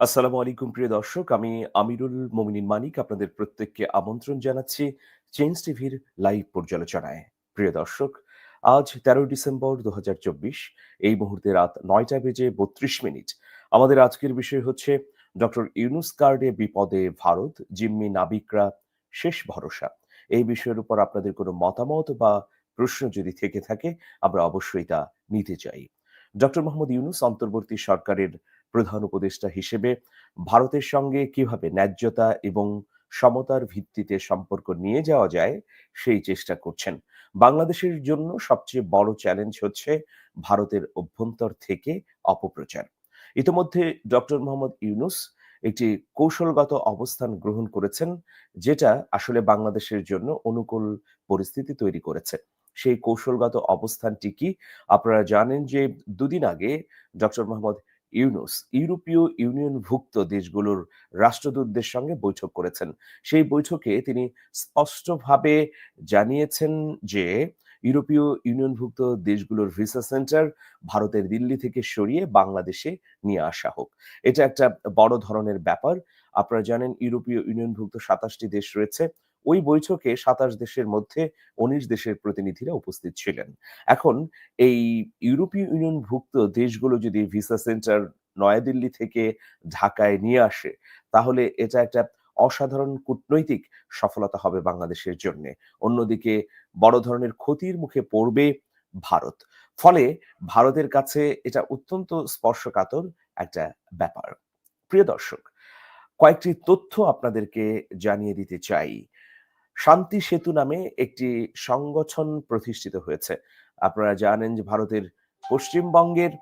আসসালামু আলাইকুম, প্রিয় দর্শক। আমি আমিরুল মোমিনিন মানিক আপনাদের প্রত্যেককে আমন্ত্রণ জানাচ্ছি চেঞ্জ টিভির লাইভ পর্যালোচনায়। প্রিয় দর্শক, আজ তেরো ডিসেম্বর দুহাজার চব্বিশ, এই মুহূর্তে রাত নয়টা বেজে বত্রিশ মিনিট। আমাদের আজকের বিষয় হচ্ছে ডক্টর ইউনুস কার্ডে বিপদে ভারত, জিম্মি নাবিকরা, শেষ ভরসা। এই বিষয়ের উপর আপনাদের কোনো মতামত বা প্রশ্ন যদি থেকে থাকে, আমরা অবশ্যই তা নিতে চাই। ডক্টর মোহাম্মদ ইউনুস অন্তর্বর্তী সরকারের প্রধান উপদেষ্টা হিসেবে ভারতের সঙ্গে কীভাবে ন্যায্যতা এবং সমতার ভিত্তিতে সম্পর্ক নিয়ে যাওয়া যায় সেই চেষ্টা করছেন। বাংলাদেশের জন্য সবচেয়ে বড় চ্যালেঞ্জ হচ্ছে ভারতের অভ্যন্তর থেকে অপপ্রচার। ইতিমধ্যে ডক্টর মোহাম্মদ ইউনুস একটি কৌশলগত অবস্থান গ্রহণ করেছেন, যেটা আসলে বাংলাদেশের জন্য অনুকূল পরিস্থিতি তৈরি করেছে। সেই কৌশলগত অবস্থানটি কি? আপনারা জানেন যে দুদিন আগে ডক্টর মোহাম্মদ ইউনুস ইউরোপীয় ইউনিয়নভুক্ত দেশগুলোর রাষ্ট্রদূতদের সঙ্গে বৈঠক করেছেন। সেই বৈঠকে তিনি স্পষ্টভাবে জানিয়েছেন যে, ইউরোপীয় ইউনিয়নভুক্ত দেশগুলোর ভিসা সেন্টার ভারতের দিল্লি থেকে সরিয়ে বাংলাদেশে নিয়ে আসা হোক। এটা একটা বড় ধরনের ব্যাপার। আপনারা জানেন, ইউরোপীয় ইউনিয়নভুক্ত সাতাশটি দেশ রয়েছে। ওই বৈঠকে সাতাশ দেশের মধ্যে উনিশ দেশের প্রতিনিধিরা উপস্থিত ছিলেন। এখন এই ইউরোপীয় ইউনিয়নভুক্ত দেশগুলো যদি ভিসা সেন্টার নয়াদিল্লি থেকে ঢাকায় নিয়ে আসে, তাহলে এটা একটা অসাধারণ কূটনৈতিক সফলতা হবে বাংলাদেশের জন্য। অন্যদিকে বড় ধরনের ক্ষতির মুখে পড়বে ভারত। ফলে ভারতের কাছে এটা অত্যন্ত স্পর্শকাতর একটা ব্যাপার। প্রিয় দর্শক, কয়েকটি তথ্য আপনাদেরকে জানিয়ে দিতে চাই। শান্তি সেতু নামে একটি সংগঠন প্রতিষ্ঠিত হয়েছে। আপনারা জানেন যে ভারতের পশ্চিমবঙ্গের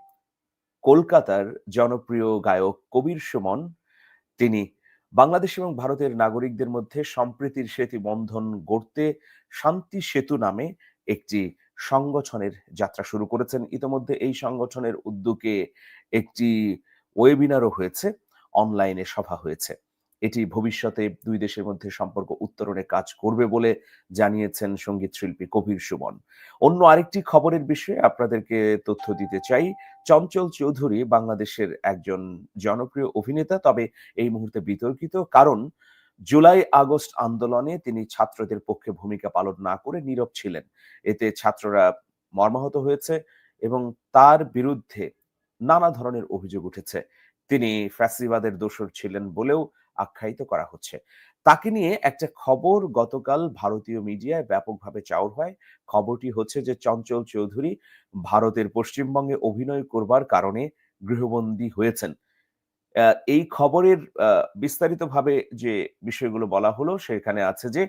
কলকাতার জনপ্রিয় গায়ক কবির সুমন, তিনি বাংলাদেশ এবং ভারতের নাগরিকদের মধ্যে সম্প্রীতির সেতু বন্ধন গড়তে শান্তি সেতু নামে একটি সংগঠনের যাত্রা শুরু করেছেন। ইতোমধ্যে এই সংগঠনের উদ্যোগে একটি ওয়েবিনারও হয়েছে অনলাইনে সভা হয়েছে। এটি ভবিষ্যতে দুই দেশের মধ্যে সম্পর্ক উত্তরণে কাজ করবে বলে জানিয়েছেন সংগীত শিল্পী কবির সুমন। অন্য আরেকটি খবরের বিষয়ে আপনাদেরকে তথ্য দিতে চাই, চঞ্চল চৌধুরী বাংলাদেশের একজন জনপ্রিয় অভিনেতা, তবে এই মুহূর্তে বিতর্কিত কারণ, জুলাই আগস্ট আন্দোলনে তিনি ছাত্রদের পক্ষে ভূমিকা পালন না করে নীরব ছিলেন। এতে ছাত্ররা মর্মাহত হয়েছে এবং তার বিরুদ্ধে নানা ধরনের অভিযোগ উঠেছে। তিনি ফ্যাসিবাদের দোষর ছিলেন বলেও আখ্যায়িত করা হচ্ছে। তাকে নিয়ে একটা খবর গতকাল ভারতীয় মিডিয়ায় ব্যাপকভাবে চাউর হয়। খবরটি হচ্ছে যে, চঞ্চল চৌধুরী ভারতের পশ্চিমবঙ্গে অভিনয় করবার কারণে গৃহবন্দী হয়েছেন। এই খবরের বিস্তারিতভাবে যে বিষয়গুলো বলা হলো, সেখানে আছে যে,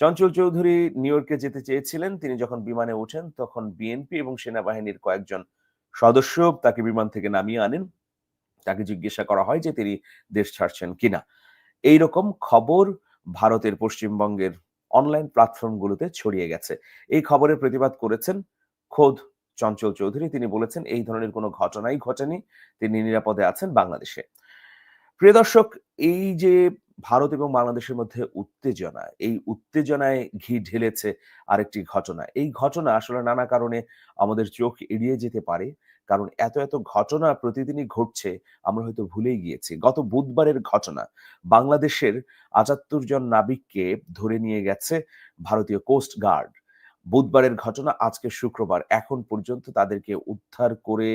চঞ্চল চৌধুরী নিউ ইয়র্কে যেতে চেয়েছিলেন। তিনি যখন বিমানে ওঠেন, তখন বিএনপি এবং সেনাবাহিনীর কয়েকজন সদস্য তাকে বিমান থেকে নামিয়ে আনেন। তাকে জিজ্ঞাসা করা হয় যে তিনি দেশ ছাড়ছেন কিনা। এই রকম খবর ভারতের পশ্চিমবঙ্গের অনলাইন প্ল্যাটফর্মগুলোতে ছড়িয়ে গেছে। এই খবরের প্রতিবাদ করেছেন খোদ চঞ্চল চৌধুরী। তিনি বলেছেন, এই ধরনের কোনো ঘটনাই ঘটেনি। তিনি নিরাপদে আছেন বাংলাদেশে। প্রিয় দর্শক, এই যে ভারত এবং বাংলাদেশের মধ্যে উত্তেজনা, এই উত্তেজনায় ঘি ঢেলেছে আরেকটি ঘটনা। এই ঘটনা আসলে নানা কারণে আমাদের চোখ এড়িয়ে যেতে পারে। কারণ এত এত ঘটনা প্রতিদিনই ঘটছে, আমরা হয়তো ভুলেই গিয়েছি। গত বুধবারের ঘটনা, বাংলাদেশের আটাত্তর জন নাবিককে ধরে নিয়ে গেছে ভারতীয় কোস্ট গার্ড বুধবারের ঘটনা, আজকে শুক্রবার, এখন পর্যন্ত তাদেরকে উদ্ধার করে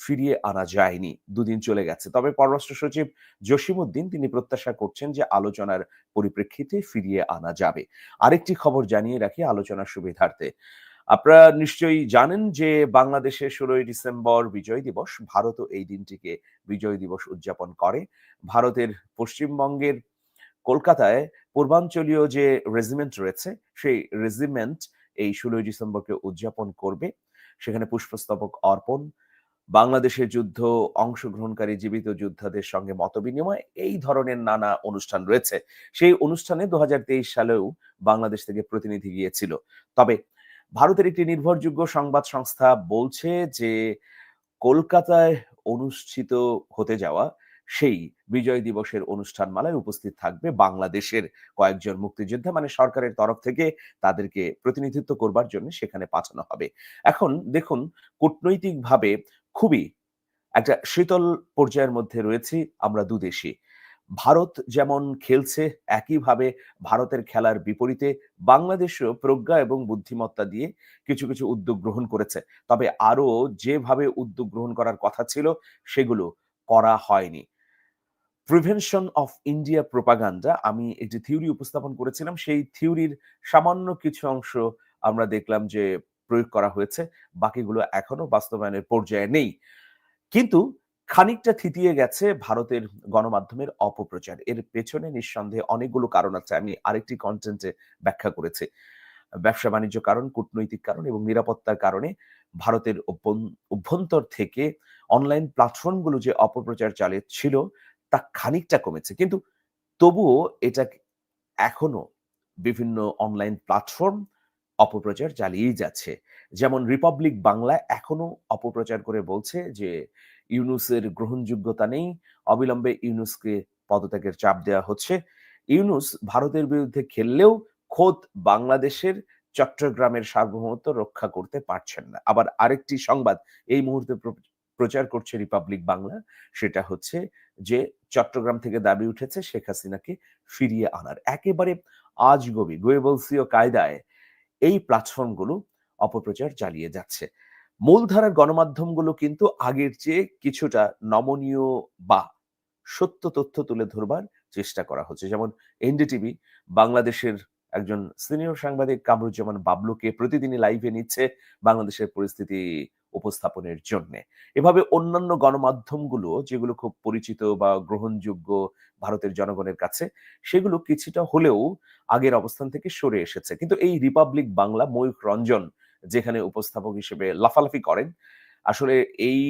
ফিরিয়ে আনা যায়নি। দুদিন চলে গেছে। তবে পররাষ্ট্র সচিব জসিমউদ্দিন তিনি প্রত্যাশা করছেন যে আলোচনার পরিপ্রেক্ষিতে ফিরিয়ে আনা যাবে। আরেকটি খবর জানিয়ে রাখি আলোচনার সুবিধার্থে। আপনারা নিশ্চয়ই জানেন যে বাংলাদেশে ষোলোই ডিসেম্বর বিজয় দিবস, ভারতও এই দিনটিকে বিজয় দিবস উদযাপন করে। ভারতের পশ্চিমবঙ্গের কলকাতায় পূর্বাঞ্চলীয় যে রেজিমেন্ট রয়েছে, সেই রেজিমেন্ট এই ষোলোই ডিসেম্বরকে উদযাপন করবে। সেখানে পুষ্পস্তবক অর্পণ, বাংলাদেশের যুদ্ধ, অংশগ্রহণকারী জীবিত যোদ্ধাদের সঙ্গে মতবিনিময়, এই ধরনের নানা অনুষ্ঠান রয়েছে। সেই অনুষ্ঠানে দু হাজার তেইশ সালেও বাংলাদেশ থেকে প্রতিনিধি গিয়েছিল। তবে ভারতের একটি নির্ভরযোগ্য সংবাদ সংস্থা বলছে যে, কলকাতায় অনুষ্ঠিত হতে যাওয়া সেই বিজয় দিবসের অনুষ্ঠান মালায় উপস্থিত থাকবে বাংলাদেশের কয়েকজন মুক্তিযোদ্ধা। মানে সরকারের তরফ থেকে তাদেরকে প্রতিনিধিত্ব করবার জন্য সেখানে পাঠানো হবে। এখন দেখুন, কূটনৈতিকভাবে খুবই একটা শীতল পর্যায়ের মধ্যে রয়েছি আমরা দুদেশই। ভারত যেমন খেলছে, একইভাবে ভারতের খেলার বিপরীতে বাংলাদেশও প্রজ্ঞা এবং বুদ্ধিমত্তা দিয়ে কিছু কিছু উদ্যোগ গ্রহণ করেছে। তবে আরও যেভাবে উদ্যোগ গ্রহণ করার কথা ছিল, সেগুলো করা হয়নি। প্রিভেনশন অফ ইন্ডিয়া প্রোপাগান্ডা, আমি একটি থিওরি উপস্থাপন করেছিলাম। সেই থিওরির সামান্য কিছু অংশ আমরা দেখলাম যে প্রয়োগ করা হয়েছে, বাকিগুলো এখনও বাস্তবায়নের পর্যায়ে নেই। কিন্তু খানিকটা থিতিয়ে গেছে ভারতের গণমাধ্যমের অপপ্রচার। এর পেছনে নিঃসন্দেহে অনেকগুলো কারণ আছে। আমি আরেকটি কন্টেন্টে ব্যাখ্যা করেছি। ব্যবসা বাণিজ্য কারণ, কূটনৈতিক কারণ এবং নিরাপত্তার কারণে ভারতের অভ্যন্তর থেকে অনলাইন প্ল্যাটফর্মগুলো যে অপপ্রচার চালিয়েছিল, তা খানিকটা কমেছে। কিন্তু তবুও এটা এখনও বিভিন্ন অনলাইন প্ল্যাটফর্ম অপপ্রচার চালিয়েই যাচ্ছে। যেমন রিপাবলিক বাংলা এখনও অপপ্রচার করে বলছে যে ইউনুসের গ্রহণযোগ্যতা নেই। অবিলম্বে ইউনুসকে পদত্যাগের চাপ দেওয়া হচ্ছে। ইউনুস ভারতের বিরুদ্ধে খেললেও খোদ বাংলাদেশের চট্টগ্রামের সার্বভৌমত্ব রক্ষা করতে পারছেন না। আবার আরেকটি সংবাদ এই মুহূর্তে প্রচার করছে রিপাবলিক বাংলা। সেটা হচ্ছে যে চট্টগ্রাম থেকে দাবি উঠেছে শেখ হাসিনাকে ফিরিয়ে আনার। একেবারে আজগবি, গোয়েবলসীয় কায়দায় এই প্ল্যাটফর্মগুলো অপপ্রচার চালিয়ে যাচ্ছে। মূলধারার গণমাধ্যমগুলো কিন্তু আগের চেয়ে কিছুটা নমনীয় বা সত্য তথ্য তুলে ধরবার চেষ্টা করা হচ্ছে। যেমন এনডিটিভি, বাংলাদেশের একজন সিনিয়র সাংবাদিক কামরুজ্জামান বাবলুকে প্রতিদিনই লাইভে নিচ্ছে বাংলাদেশের পরিস্থিতি উপস্থাপনের জন্য। এভাবে অন্যান্য গণমাধ্যমগুলো, যেগুলো খুব পরিচিত বা গ্রহণযোগ্য ভারতের জনগণের কাছে, সেগুলো কিছুটা হলেও আগের অবস্থান থেকে সরে এসেছে। কিন্তু এই রিপাবলিক বাংলা ময়ূখ রঞ্জন যেখানে উপস্থাপক হিসেবে লাফালাফি করেন। আসলে এই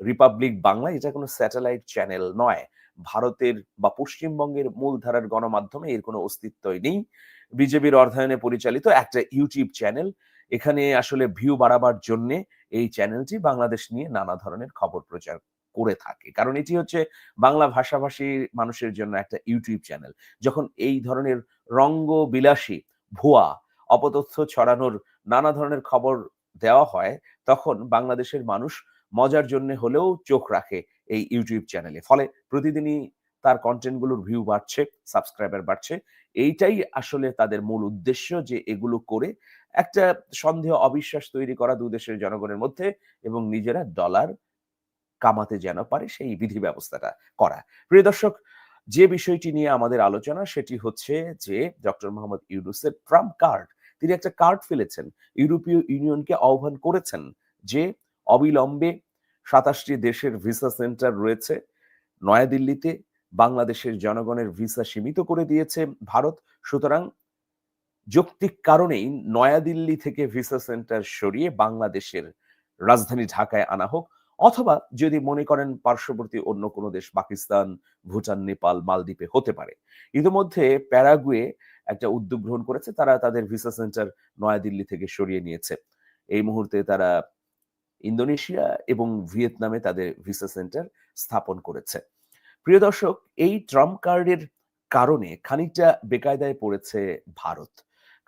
রিপাবলিক বাংলা এটা কোনো স্যাটেলাইট চ্যানেল নয়। ভারতের বা পশ্চিমবঙ্গের মূলধারার গণমাধ্যমে এর কোনো অস্তিত্বই নেই। বিজেপির অর্ধায়নে পরিচালিত একটা ইউটিউব চ্যানেল। এখানে আসলে ভিউ বাড়াবার জন্য এই চ্যানেলটি বাংলাদেশ নিয়ে নানা ধরনের খবর প্রচার করে থাকে। কারণ এটি হচ্ছে বাংলা ভাষাভাষী মানুষের জন্য একটা ইউটিউব চ্যানেল। যখন এই ধরনের রঙ্গ বিলাসী ভুয়া অপতথ্য ছড়ানোর নানা ধরনের খবর দেওয়া হয়, তখন বাংলাদেশের মানুষ মজার জন্য হলেও চোখ রাখে এই ইউটিউব চ্যানেলে। ফলে প্রতিদিনই তার কন্টেন্টগুলোর ভিউ বাড়ছে, সাবস্ক্রাইবার বাড়ছে। এইটাই আসলে তাদের মূল উদ্দেশ্য যে এগুলো করে একটা সন্দেহ, অবিশ্বাস তৈরি করা দু দেশের জনগণের মধ্যে এবং নিজেরা ডলার কামাতে যেন পারে সেই বিধি ব্যবস্থাটা করা। প্রিয় দর্শক, যে বিষয়টি নিয়ে আমাদের আলোচনা সেটি হচ্ছে যে ডক্টর মোহাম্মদ ইউনুসের ট্রাম্প কার্ড তিনি একটা কার্ড ফেলেছেন, ইউরোপীয় ইউনিয়নকে আহ্বান করেছেন যে অবিলম্বে সাতাশটি দেশের ভিসা সেন্টার রয়েছে, নয়াদিল্লিতে বাংলাদেশের জনগণের ভিসা সীমিত করে দিয়েছে ভারত, সুতরাং যৌক্তিক কারণেই নয়াদিল্লি থেকে ভিসা সেন্টার সরিয়ে বাংলাদেশের রাজধানী ঢাকায় আনা হোক, অথবা যদি মনে করেন পার্শ্ববর্তী অন্য কোনো দেশ, পাকিস্তান, ভুটান, নেপাল, মালদ্বীপে হতে পারে। ইতিমধ্যে প্যারাগুয়ে একটা উদ্যোগ গ্রহণ করেছে, তারা তাদের ভিসা সেন্টার নয়াদিল্লি থেকে সরিয়ে নিয়েছে। এই মুহূর্তে তারা ইন্দোনেশিয়া এবং ভিয়েতনামে তাদের ভিসা সেন্টার স্থাপন করেছে। প্রিয় দর্শক, এই ট্রাম্প কার্ডের কারণে খানিকটা বেকায়দায় পড়েছে ভারত।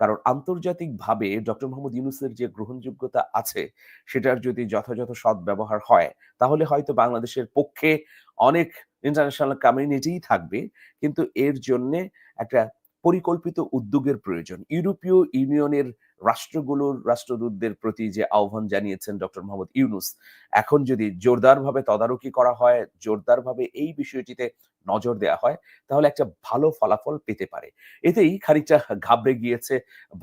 কারণ আন্তর্জাতিকভাবে ডক্টর মোহাম্মদ ইউনুসের যে গ্রহণযোগ্যতা আছে, সেটার যদি যথাযথ সৎ ব্যবহার হয়, তাহলে হয়তো বাংলাদেশের পক্ষে অনেক ইন্টারন্যাশনাল কমিউনিটিই থাকবে। কিন্তু এর জন্য একটা পরিকল্পিত উদ্যোগের প্রয়োজন। ইউরোপীয় ইউনিয়নের রাষ্ট্রগুলোর রাষ্ট্রদূতদের প্রতি যে আহ্বান জানিয়েছেন ডক্টর মোহাম্মদ ইউনুস, এখন যদি জোরদারভাবে তদারকি করা হয়, জোরদারভাবে এই বিষয়টিতে নজর দেওয়া হয়, তাহলে একটা ভালো ফলাফল পেতে পারে। এতেই খানিকটা ঘাবড়ে গিয়েছে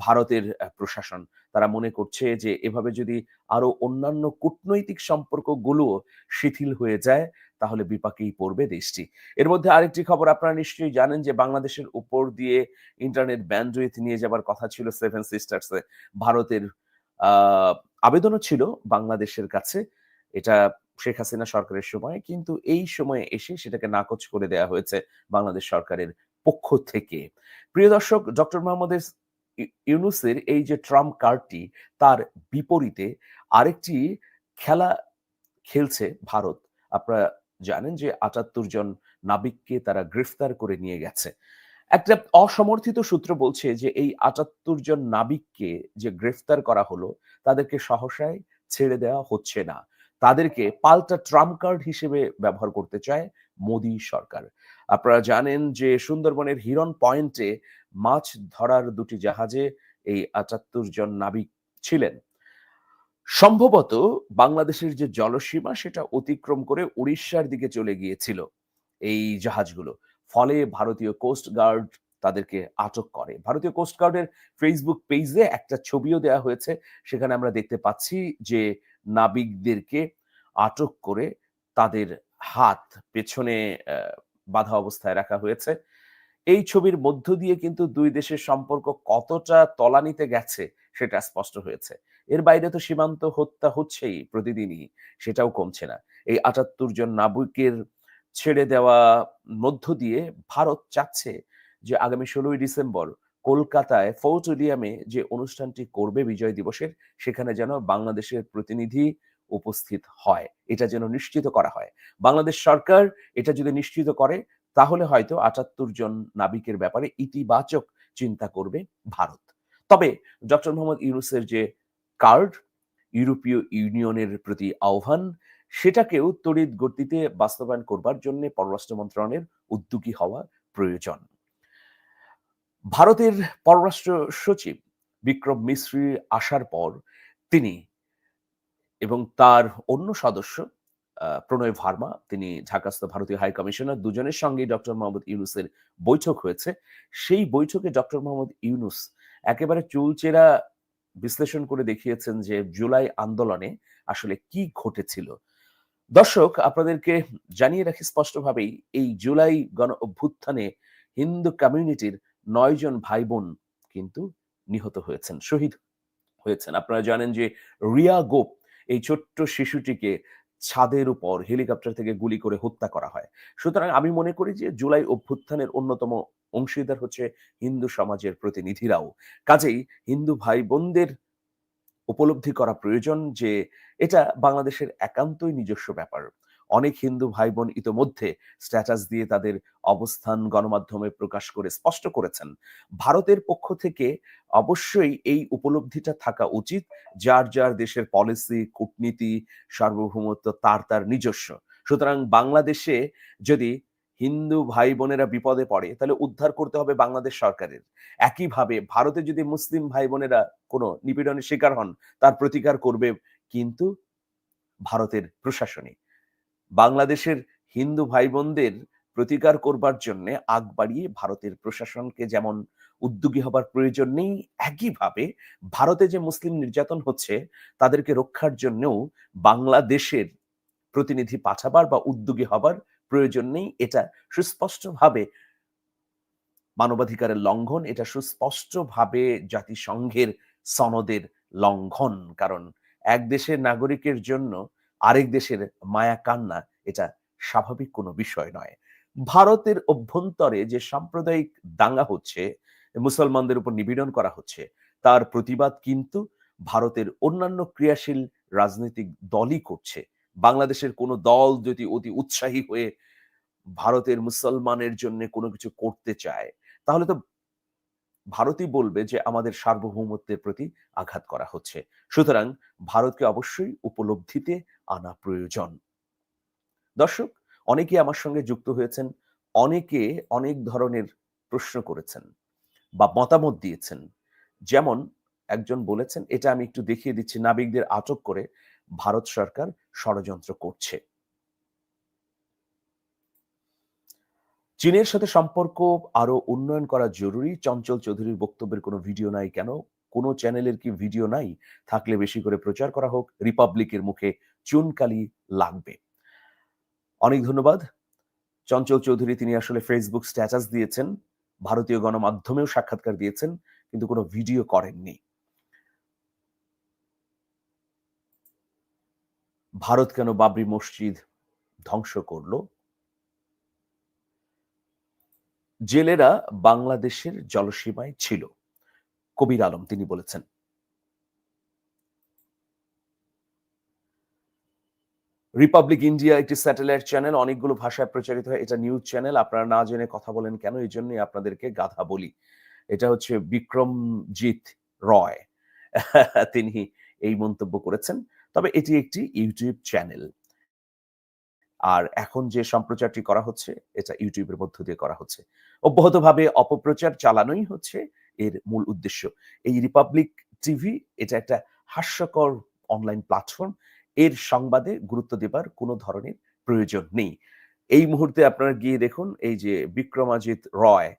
ভারতের প্রশাসন। তারা মনে করছে যে, এভাবে যদি আরও অন্যান্য কূটনৈতিক সম্পর্কগুলো শিথিল হয়ে যায় তাহলে বিপাকেই পড়বে দেশটি। এর মধ্যে আরেকটি খবর আপনারা নিশ্চয়ই জানেন যে বাংলাদেশের উপর দিয়ে ইন্টারনেট ব্যান্ডউইথ নিয়ে যাবার কথা ছিল সেভেন সিস্টার্সে ভারতের আবেদনও ছিল বাংলাদেশের কাছে, এটা শেখ হাসিনা সরকারের সময়, কিন্তু এই সময়ে এসে সেটাকে নাকচ করে দেওয়া হয়েছে বাংলাদেশ সরকারের পক্ষ থেকে। প্রিয় দর্শক, ডক্টর মোহাম্মদের ইউনুসের এই যে ট্রাম্প কার্ডটি, তার বিপরীতে আরেকটি খেলা খেলছে ভারত। আপনারা জানেন যে আটাত্তর জন নাবিককে তারা গ্রেফতার করে নিয়ে গেছে। একটা অসমর্থিত সূত্র বলছে যে এই আটাত্তর জন নাবিককে যে গ্রেফতার করা হলো, তাদেরকে সহসায় ছেড়ে দেওয়া হচ্ছে না। তাদেরকে পাল্টা ট্রাম্প কার্ড হিসেবে ব্যবহার করতে চায় মোদী সরকার। আপনারা জানেন যে সুন্দরবনের হিরন পয়েন্টে মাছ ধরার দুটি জাহাজে এই আটাত্তর জন নাবিক ছিলেন। সম্ভবত বাংলাদেশের যে জলসীমা, সেটা অতিক্রম করে উড়িষ্যার দিকে চলে গিয়েছিল এই জাহাজগুলো। ফলে ভারতীয় কোস্ট গার্ড তাদেরকে আটক করে। ভারতীয় কোস্ট গার্ডের ফেসবুক পেজে একটা ছবিও দেওয়া হয়েছে। সেখানে আমরা দেখতে পাচ্ছি যে নাবিকদেরকে আটক করে তাদের হাত পেছনে বাধা অবস্থায় রাখা হয়েছে। এই ছবির মধ্য দিয়ে কিন্তু দুই দেশের সম্পর্ক কতটা তলানিতে গেছে, সেটা স্পষ্ট হয়েছে। এর বাইরে তো সীমান্ত হত্যা হচ্ছেই প্রতিদিনই, সেটাও কমছে না। এই আটাত্তর জন নাবিকের ছেড়ে দেওয়া মধ্য দিয়ে ভারত চাচ্ছে যে আগামী ষোলোই ডিসেম্বর কলকাতায় ফৌটোরিয়ামে যে অনুষ্ঠানটি করবে বিজয় দিবসের, সেখানে যেন বাংলাদেশের প্রতিনিধি উপস্থিত হয়। এটা যেন নিশ্চিত করা হয়। বাংলাদেশ সরকার এটা যদি নিশ্চিত করে, তাহলে হয়তো আটাত্তর জন নাবিকের ব্যাপারে ইতিবাচক চিন্তা করবে ভারত। তবে ডক্টর মোহাম্মদ ইউনুসের যে কার্ড, ইউরোপীয় ইউনিয়নের প্রতি আহ্বান, সেটাকেও তড়িৎ গতিতে বাস্তবায়ন করবার জন্য পররাষ্ট্র মন্ত্রণালয়ের উদ্যোগী হওয়া প্রয়োজন। ভারতের পররাষ্ট্র সচিব বিক্রম মিশ্রি আসার পর তিনি এবং তার অন্য সদস্য প্রণয় ভার্মা, তিনি ঢাকাস্থ ভারতীয় হাই কমিশনার, দুজনের সঙ্গে ডক্টর মোহাম্মদ ইউনুসের বৈঠক হয়েছে। সেই বৈঠকে ডক্টর মোহাম্মদ ইউনুস একেবারে চুলচেরা বিশ্লেষণ করে দেখিয়েছেন যে জুলাই আন্দোলনে আসলে কি ঘটেছিল। দর্শক, আপনাদেরকে জানিয়ে রাখি স্পষ্টভাবেই, এই জুলাই গণ অভ্যুত্থানে হিন্দু কমিউনিটির নয় জন ভাই বোন কিন্তু নিহত হয়েছেন, শহীদ হয়েছেন। আপনারা জানেন যে রিয়া গোপ, এই ছোট্ট শিশুটিকে ছাদের উপর হেলিকপ্টার থেকে গুলি করে হত্যা করা হয়। সুতরাং আমি মনে করি যে জুলাই অভ্যুত্থানের অন্যতম অংশীদার হচ্ছে হিন্দু সমাজের প্রতিনিধিরাও। কাজেই হিন্দু ভাই বোনদের উপলব্ধি করা প্রয়োজন যে, এটা বাংলাদেশের একান্তই নিজস্ব ব্যাপার। অনেক হিন্দু ভাই বোন ইতোমধ্যে স্ট্যাটাস দিয়ে তাদের অবস্থান গণমাধ্যমে প্রকাশ করে স্পষ্ট করেছেন। ভারতের পক্ষ থেকে অবশ্যই এই উপলব্ধিটা থাকা উচিত, যার যার দেশের পলিসি, কূটনীতি, সার্বভৌমত্ব তার তার নিজস্ব। সুতরাং বাংলাদেশে যদি হিন্দু ভাই বোনেরা বিপদে পড়ে, তাহলে উদ্ধার করতে হবে বাংলাদেশ সরকারের। একইভাবে ভারতে যদি মুসলিম ভাই বোনেরা কোনো নিপীড়নের শিকার হন, তার প্রতিকার করবে কিন্তু ভারতের প্রশাসনিক বাংলাদেশের হিন্দু ভাই বোনদের প্রতিকার করবার জন্য আগ বাড়িয়ে ভারতের প্রশাসনকে যেমন উদ্যোগী হবার প্রয়োজন নেই, একইভাবে ভারতে যে মুসলিম নির্যাতন হচ্ছে, তাদেরকে রক্ষার জন্যও বাংলাদেশের প্রতিনিধি পাঠাবার বা উদ্যোগী হবার প্রয়োজন নেই, এটা সুস্পষ্টভাবে মানবাধিকারের লঙ্ঘন, এটা সুস্পষ্টভাবে জাতিসংঘের সনদের লঙ্ঘন, কারণ এক দেশের নাগরিকের জন্য আরেক দেশের মায়া কান্না, এটা স্বাভাবিক কোনো বিষয় নয়। ভারতের অভ্যন্তরে যে সাম্প্রদায়িক দাঙ্গা হচ্ছে, মুসলমানদের উপর নিপীড়ন করা হচ্ছে, তার প্রতিবাদ কিন্তু ভারতের অন্যান্য ক্রিয়াশীল রাজনৈতিক দলই করছে। বাংলাদেশের কোনো দল যদি অতি উৎসাহী হয়ে ভারতের মুসলমানের জন্য কোনো কিছু করতে চায়, তাহলে তো ভারতই বলবে যে আমাদের সার্বভৌমত্বের প্রতি আঘাত করা হচ্ছে। সুতরাং ভারতকে অবশ্যই উপলব্ধিতে আনা প্রয়োজন। দর্শক অনেকে আমার সঙ্গে যুক্ত হয়েছেন, অনেকে অনেক ধরনের প্রশ্ন করেছেন বা মতামত দিয়েছেন। যেমন একজন বলেছেন, এটা আমি একটু দেখিয়ে দিচ্ছি, নাবিকদের আটক করে ভারত সরকার ষড়যন্ত্র করছে। চীনের সাথে সম্পর্ক আরও উন্নয়ন করা জরুরি। চঞ্চল চৌধুরীর বক্তব্যের কোনো ভিডিও নাই কেন? কোনো চ্যানেলের কি ভিডিও নাই? থাকলে বেশি করে প্রচার করা হোক। রিপাবলিকের মুখে চুনকালি লাগবে। অনেক ধন্যবাদ। চঞ্চল চৌধুরী, তিনি আসলে ফেসবুক স্ট্যাটাস দিয়েছেন। ভারতীয় গণমাধ্যমেও সাক্ষাৎকার দিয়েছেন, কিন্তু কোনো ভিডিও করেননি। ভারত কেন বাবরি মসজিদ ধ্বংস করল? জেলেরা বাংলাদেশের জলসীমায় ছিল, কবির আলম তিনি বলেছেন। রিপাবলিক ইন্ডিয়া একটি স্যাটেলাইট চ্যানেল, অনেকগুলো ভাষায় প্রচারিত হয়, এটা নিউজ চ্যানেল, আপনারা না জেনে কথা বলেন কেন, এই জন্যই আপনাদেরকে গাধা বলি। এটা হচ্ছে বিক্রমজিৎ রয়, তিনি এই মন্তব্য করেছেন। তবে এটি একটি ইউটিউব চ্যানেল আর এখন যে সম্প্রচারটি করা হচ্ছে, এটা ইউটিউবের মধ্য দিয়ে করা হচ্ছে। অব্যাহতভাবে অপপ্রচার চালানোই হচ্ছে এর মূল উদ্দেশ্য। এই রিপাবলিক টিভি এটা একটা হাস্যকর অনলাইন প্ল্যাটফর্ম এর সংবাদে গুরুত্ব দেবার কোনো ধরনের প্রয়োজন নেই। এই মুহূর্তে আপনারা গিয়ে দেখুন, এই যে বিক্রমাজিৎ রয়,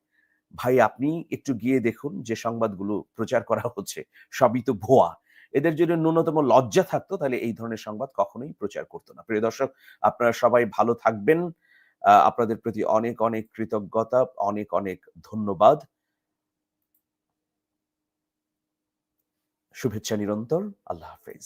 ভাই আপনি একটু গিয়ে দেখুন যে সংবাদগুলো প্রচার করা হচ্ছে। সবই তো ভুয়া। এদের যদি ন্যূনতম লজ্জা থাকতো, তাহলে এই ধরনের সংবাদ কখনোই প্রচার করতো না। প্রিয় দর্শক, আপনারা সবাই ভালো থাকবেন। আপনাদের প্রতি অনেক অনেক কৃতজ্ঞতা, অনেক অনেক ধন্যবাদ। শুভেচ্ছা নিরন্তর। আল্লাহ হাফেজ।